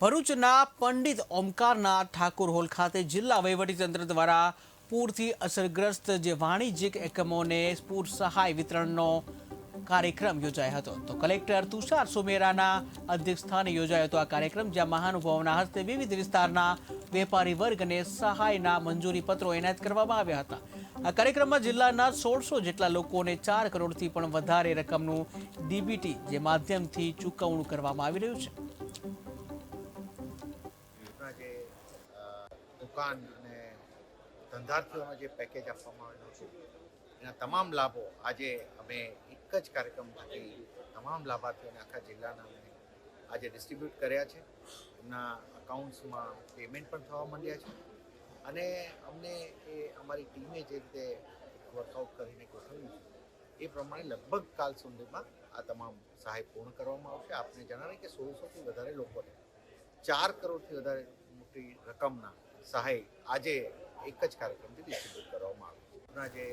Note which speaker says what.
Speaker 1: ભરૂચના પંડિત ઓમકારનાથ ઠાકુર હોલ ખાતે જિલ્લા વહીવટીતંત્ર દ્વારા પૂરથી અસરગ્રસ્ત જે વાણિજ્યિક એકમોને પૂર સહાય વિતરણનો કાર્યક્રમ યોજાયો હતો. તો કલેક્ટર તુષાર સુમેરાના અધ્યક્ષસ્થાને યોજાયો હતો આ કાર્યક્રમ, જ્યાં મહાનુભાવોના હસ્તે વિવિધ વિસ્તારના વેપારી વર્ગને સહાયના મંજૂરી પત્રો એનાયત કરવામાં આવ્યા હતા. આ કાર્યક્રમમાં જિલ્લાના સોળસો જેટલા લોકોને ચાર કરોડથી પણ વધારે રકમનું ડીબીટી જે માધ્યમથી ચૂકવણું કરવામાં આવી રહ્યું છે.
Speaker 2: દુકાન અને ધંધાર્થીઓનો જે પેકેજ આપવામાં આવ્યો છે, એના તમામ લાભો આજે અમે એક જ કાર્યક્રમ થકી તમામ લાભાર્થીઓને આખા જિલ્લાના અમે આજે ડિસ્ટ્રીબ્યુટ કર્યા છે. એમના અકાઉન્ટ્સમાં પેમેન્ટ પણ થવા માંડ્યા છે. અને અમને એ અમારી ટીમે જે રીતે વર્કઆઉટ કરીને ગોઠવ્યું છે, એ પ્રમાણે લગભગ કાલ સુધીમાં આ તમામ સહાય પૂર્ણ કરવામાં આવશે. આપને જણાવે કે સોળસોથી વધારે લોકોને ચાર કરોડથી વધારે મોટી રકમના સહાય આજે એક જ કાર્યક્રમથી ડિસ્ટ્રીબ્યુટ કરવામાં આવી છે. જે